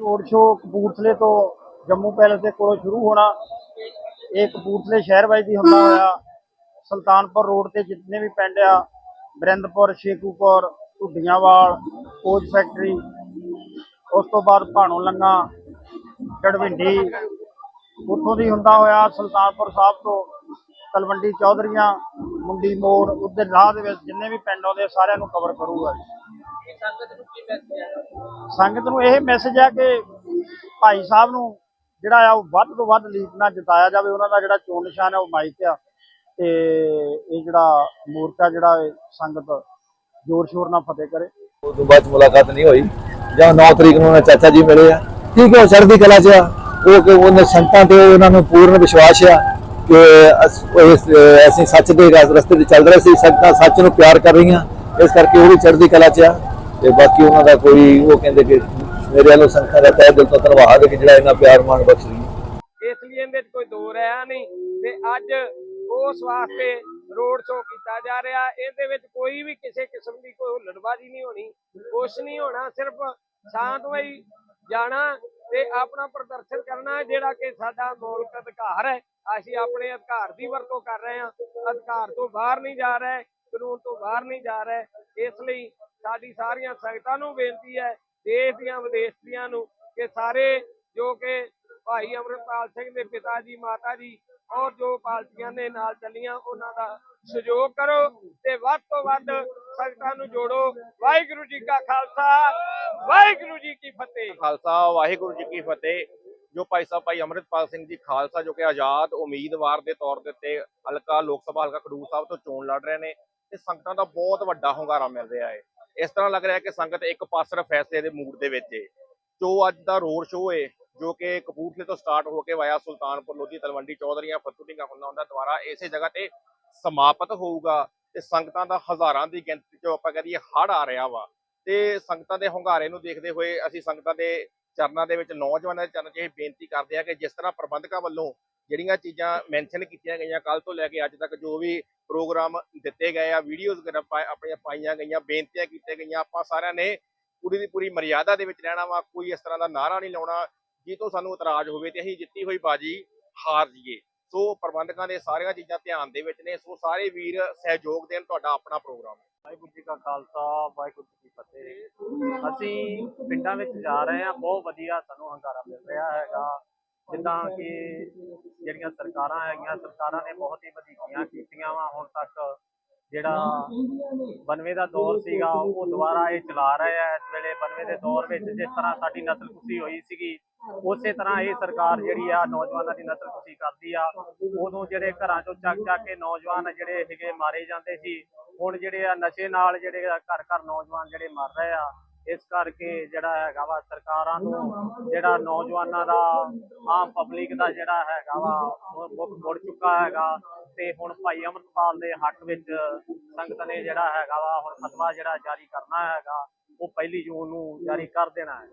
Road show ਕਪੂਰਥਲੇ ਤੋਂ Jammu palace ਦੇ ਕੋਲੋਂ ਸ਼ੁਰੂ ਹੋਣਾ ਇਹ ਕਪੂਰਥਲੇ ਸ਼ਹਿਰ ਵਾਈਜ਼ ਹੀ ਹੁੰਦਾ ਹੋਇਆ ਸੁਲਤਾਨਪੁਰ ਰੋਡ ਤੇ ਜਿੰਨੇ ਵੀ ਪਿੰਡ ਆ ਬਰਿੰਦਪੁਰ ਸ਼ੇਖੂਪੁਰ ਢੁੱਡੀਆਂਵਾਲ ਕੋਚ ਫੈਕਟਰੀ ਉਸ ਤੋਂ ਬਾਅਦ ਭਾਣੋ ਲੰਗਾ ਗੜਵਿੰਡੀ ਉੱਥੋਂ ਦੀ ਹੁੰਦਾ ਹੋਇਆ ਸੁਲਤਾਨਪੁਰ ਸਾਹਿਬ ਤੋਂ ਤਲਵੰਡੀ ਚੌਧਰੀਆਂ ਮੁੰਡੀ ਮੋੜ ਉੱਧਰ ਰਾਹ ਦੇ ਵਿੱਚ ਜਿੰਨੇ ਵੀ ਪਿੰਡ ਆਉਂਦੇ ਆ, ਸਾਰਿਆਂ ਨੂੰ ਕਵਰ ਕਰੂਗਾ ਸੰਗਤ ਨੂੰ ਇਹ ਮੈਸੇਜ ਹੈ ਕਿ ਭਾਈ ਸਾਹਿਬ ਨੂੰ ਜਿਹੜਾ ਆ ਉਹ ਵੱਧ ਤੋਂ ਵੱਧ ਲੀਡ ਨਾਲ ਜਿਤਾਇਆ ਜਾਵੇ ਉਹਨਾਂ ਦਾ ਜਿਹੜਾ ਚੋਣ ਨਿਸ਼ਾਨ ਹੈ ਉਹ ਮਾਈਕ ਆ। ਤੇ ਇਹ ਜਿਹੜਾ ਮੂਰਚਾ ਜਿਹੜਾ ਸੰਗਤ ਜ਼ੋਰ ਸ਼ੋਰ ਨਾਲ ਫਤਿਹ ਕਰੇ। ਉਸ ਤੋਂ ਬਾਅਦ ਮੁਲਾਕਾਤ ਨਹੀਂ ਹੋਈ। ਜਾਂ 9 ਤਰੀਕ ਨੂੰ ਉਹਨਾਂ ਚਾਚਾ ਜੀ ਮਿਲੇ ਆ। ਠੀਕ ਹੈ ਉਹ ਚੜ੍ਹਦੀ ਕਲਾ 'ਚ ਆ। ਉਹ ਕਿ ਉਹਨਾਂ ਸੰਤਾਂ ਤੇ ਉਹਨਾਂ ਨੂੰ ਪੂਰਨ ਵਿਸ਼ਵਾਸ ਆ ਕਿ ਅਸ- ਸੱਚ ਦੇ ਰਾਸ- ਰਸਤੇ ਤੇ ਚੱਲ ਰਹੇ ਸੀ ਸੰਗਤਾਂ ਸੱਚ ਨੂੰ ਪਿਆਰ ਕਰ ਰਹੀਆਂ। ਇਸ ਕਰਕੇ ਉਹ ਵੀ ਚੜ੍ਹਦੀ ਕਲਾ 'ਚ ਆ। ਤੇ ਬਾਕੀ ਉਹਨਾਂ ਦਾ ਕੋਈ ਉਹ ਕਹਿੰਦੇ ਕਿ ਮੇਰੇ ਵੱਲੋਂ ਸੰਗਤਾਂ ਦਾ ਤਹਿ ਦਿਲ ਤੋਂ ਧੰਨਵਾਦ ਕਿ ਜਿਹੜਾ ਇਹਨਾਂ ਪਿਆਰ ਮਾਣ ਬਖਸ਼ ਰਹੀ ਇਸ ਲਈ ਇਹਦੇ ਕੋਈ ਦੋ ਰਹਿਆ ਨਹੀਂ ਤੇ ਅੱਜ ਉਸ ਵਾਸਤੇ ਰੋਡ ਸ਼ੋਅ ਕੀਤਾ ਜਾ ਰਿਹਾ। ਇਹਦੇ ਵਿੱਚ ਕੋਈ ਵੀ ਕਿਸੇ ਕਿਸਮ ਦੀ ਕੋਈ ਹੁੱਲੜਬਾਜ਼ੀ ਨਹੀਂ ਹੋਣੀ, ਕੁਛ ਨਹੀਂ ਹੋਣਾ, ਸਿਰਫ ਸ਼ਾਂਤਮਈ ਜਾਣਾ ਤੇ ਆਪਣਾ ਪ੍ਰਦਰਸ਼ਨ ਕਰਨਾ ਜਿਹੜਾ ਕਿ ਸਾਡਾ ਮੌਲਿਕ ਅਧਿਕਾਰ ਹੈ। ਅਸੀਂ ਆਪਣੇ ਅਧਿਕਾਰ ਦੀ ਵਰਤੋਂ ਕਰ ਰਹੇ ਹਾਂ। ਅਧਿਕਾਰ ਤੋਂ ਬਾਹਰ ਨਹੀਂ ਜਾ ਰਹੇ, ਕਾਨੂੰਨ ਤੋਂ ਬਾਹਰ ਨਹੀਂ ਜਾ ਰਹੇ। ਇਸ ਲਈ ਸਾਡੀ ਸਾਰੀਆਂ ਸੰਗਤਾਂ ਨੂੰ ਬੇਨਤੀ ਹੈ, ਦੇਸ਼ ਦੀਆਂ, ਵਿਦੇਸ਼ ਦੀਆਂ ਨੂੰ, ਕਿ ਸਾਰੇ ਜੋ ਕਿ ਭਾਈ ਅਮਰਪਾਲ ਸਿੰਘ ਦੇ ਪਿਤਾ ਜੀ, ਮਾਤਾ ਜੀ ਔਰ ਜੋ ਪਾਰਟੀਆਂ ਨੇ ਨਾਲ ਚੱਲੀਆਂ, ਉਹਨਾਂ ਦਾ ਸਹਿਯੋਗ ਕਰੋ ਤੇ ਵੱਧ ਤੋਂ ਵੱਧ ਸੰਗਤਾਂ ਨੂੰ ਜੋੜੋ। ਵਾਹਿਗੁਰੂ ਜੀ ਕਾ ਖਾਲਸਾ, ਵਾਹਿਗੁਰੂ ਜੀ ਕੀ ਫਤਿਹ। ਖਾਲਸਾ, ਵਾਹਿਗੁਰੂ ਜੀ ਕੀ ਫਤਿਹ। ਜੋ ਭਾਈ ਸਾਹਿਬ, ਭਾਈ ਅੰਮ੍ਰਿਤਪਾਲ ਸਿੰਘ ਜੀ ਖਾਲਸਾ, ਜੋ ਕਿ ਆਜ਼ਾਦ ਉਮੀਦਵਾਰ ਦੇ ਤੌਰ ਦੇ ਉੱਤੇ ਹਲਕਾ ਲੋਕ ਸਭਾ, ਹਲਕਾ ਖਡੂਰ ਸਾਹਿਬ ਤੋਂ ਚੋਣ ਲੜ ਰਹੇ ਨੇ, ਤੇ ਸੰਗਤਾਂ ਦਾ ਬਹੁਤ ਵੱਡਾ ਹੁੰਗਾਰਾ ਮਿਲ ਰਿਹਾ ਹੈ। ਇਸ ਤਰ੍ਹਾਂ ਲੱਗ ਰਿਹਾ ਕਿ ਸੰਗਤ ਇੱਕ ਪਾਸਰ ਫੈਸਲੇ ਦੇ ਮੂਡ ਦੇ ਵਿੱਚ ਹੈ ਜੋ ਅੱਜ ਦਾ ਰੋਡ ਸ਼ੋਅ ਹੈ ਜੋ ਕਿ ਕਪੂਰਥਲੇ ਤੋਂ ਸਟਾਰਟ ਹੋ ਕੇ ਵਾਇਆ ਸੁਲਤਾਨਪੁਰ, ਲੋਧੀ, ਤਲਵੰਡੀ, ਚੌਧਰੀਆਂ ਫਤੂਟੀਆਂ ਹੁੰਦਾ ਹੁੰਦਾ ਦੁਆਰਾ ਇਸੇ ਜਗ੍ਹਾ ਤੇ ਸਮਾਪਤ ਹੋਊਗਾ ਤੇ ਸੰਗਤਾਂ ਦਾ ਹਜ਼ਾਰਾਂ ਦੀ ਗਿਣਤੀ ਚੋਂ ਆਪਾਂ ਕਹ ਦਈਏ ਹੜ ਆ ਰਿਹਾ ਵਾ। ਤੇ ਸੰਗਤਾਂ ਦੇ ਹੁੰਗਾਰੇ ਨੂੰ ਦੇਖਦੇ ਹੋਏ ਅਸੀਂ ਸੰਗਤਾਂ ਦੇ ਚਰਨਾਂ ਦੇ ਵਿੱਚ ਨੌਜਵਾਨਾਂ ਦੇ ਚਰਨਾਂ 'ਚ ਇਹ ਬੇਨਤੀ ਕਰਦੇ ਆ ਕਿ ਜਿਸ ਤਰ੍ਹਾਂ ਪ੍ਰਬੰਧਕਾਂ ਵੱਲੋਂ ਜਿਹੜੀਆਂ ਚੀਜ਼ਾਂ ਮੈਂਸ਼ਨ ਕੀਤੀਆਂ ਗਈਆਂ ਕੱਲ ਤੋਂ ਲੈ ਕੇ ਅੱਜ ਤੱਕ ਜੋ ਵੀ ਪ੍ਰੋਗਰਾਮ ਦਿੱਤੇ ਗਏ ਆ ਵੀਡੀਓਜ਼ ਆਪਣੀਆਂ ਪਾਈਆਂ ਗਈਆਂ, ਬੇਨਤੀਆਂ ਕੀਤੀਆਂ ਗਈਆਂ, ਆਪਾਂ ਸਾਰਿਆਂ ਨੇ ਪੂਰੀ ਦੀ ਪੂਰੀ ਮਰਿਆਦਾ ਦੇ ਵਿੱਚ ਰਹਿਣਾ ਵਾ, ਕੋਈ ਇਸ ਤਰ੍ਹਾਂ ਦਾ ਨਾਰਾ ਨਹੀਂ ਲਾਉਣਾ ਜੀ ਤੋਂ ਸਾਨੂੰ ਇਤਰਾਜ਼ ਹੋਵੇ ਤੇ ਅਸੀਂ ਜਿੱਤੀ ਹੋਈ ਬਾਜੀ ਹਾਰ ਜੀਏ ਸੋ ਪ੍ਰਬੰਧਕਾਂ ਦੇ ਸਾਰੀਆਂ ਚੀਜ਼ਾਂ ਧਿਆਨ ਦੇ ਵਿੱਚ ਨੇ, ਸੋ ਸਾਰੇ ਵੀਰ ਸਹਿਯੋਗ ਦੇਣ ਤੁਹਾਡਾ ਆਪਣਾ ਪ੍ਰੋਗਰਾਮ ਹੈ। ਵਾਹਿਗੁਰੂ ਜੀ ਕਾ ਖਾਲਸਾ, ਵਾਹਿਗੁਰੂ ਜੀ ਕੀ ਫਤਿਹ। ਅਸੀਂ ਪਿੰਡਾਂ ਵਿੱਚ ਜਾ ਰਹੇ ਹਾਂ, ਬਹੁਤ ਵਧੀਆ ਸਾਨੂੰ ਹੰਗਾਰਾ ਮਿਲ ਰਿਹਾ ਹੈਗਾ। ਜਿੱਦਾਂ ਕਿ ਜਿਹੜੀਆਂ ਸਰਕਾਰਾਂ ਹੈਗੀਆਂ, ਸਰਕਾਰਾਂ ਨੇ ਬਹੁਤ ਹੀ ਵਧੀਕੀਆਂ ਕੀਤੀਆਂ ਵਾ। ਹੁਣ ਤੱਕ ਜਿਹੜਾ ਬਨਵੇ ਦਾ ਦੌਰ ਸੀਗਾ, ਉਹ ਦੁਬਾਰਾ ਇਹ ਚਲਾ ਰਹੇ ਆ। ਇਸ ਵੇਲੇ ਬਨਵੇ ਦੇ ਦੌਰ ਵਿੱਚ ਜਿਸ ਤਰ੍ਹਾਂ ਸਾਡੀ ਨਸਲ ਕੁਸ਼ੀ ਹੋਈ ਸੀਗੀ, ਉਸੇ ਤਰ੍ਹਾਂ ਇਹ ਸਰਕਾਰ ਜਿਹੜੀ ਆ, ਨੌਜਵਾਨਾਂ ਦੀ ਨਸਲ ਕੁਸ਼ੀ ਕਰਦੀ ਆ। ਉਦੋਂ ਜਿਹੜੇ ਘਰਾਂ ਚੋਂ ਚੱਕ ਚੱਕ ਕੇ ਨੌਜਵਾਨ ਜਿਹੜੇ ਹੈਗੇ ਮਾਰੇ ਜਾਂਦੇ ਸੀ, ਹੁਣ ਜਿਹੜੇ ਆ ਨਸ਼ੇ ਨਾਲ ਜਿਹੜੇ ਆ ਘਰ ਘਰ ਨੌਜਵਾਨ ਜਿਹੜੇ ਮਰ ਰਹੇ ਆ ਇਸ ਕਰਕੇ ਜਿਹੜਾ ਹੈਗਾ ਵਾ ਸਰਕਾਰਾਂ ਨੂੰ ਜਿਹੜਾ ਨੌਜਵਾਨਾਂ ਦਾ ਆਮ ਪਬਲਿਕ ਦਾ ਜਿਹੜਾ ਹੈਗਾ ਵਾ ਉਹ ਮੁੱਖ ਮੁੜ ਚੁੱਕਾ ਹੈਗਾ। ਤੇ ਹੁਣ ਭਾਈ ਅਮਰਪਾਲ ਦੇ ਹੱਕ ਵਿੱਚ ਸੰਗਤ ਨੇ ਜਿਹੜਾ ਹੈਗਾ ਵਾ ਹੁਣ ਫਤਵਾ ਜਿਹੜਾ ਜਾਰੀ ਕਰਨਾ ਹੈਗਾ ਉਹ ਪਹਿਲੀ ਜੂਨ ਨੂੰ ਜਾਰੀ ਕਰ ਦੇਣਾ ਹੈ।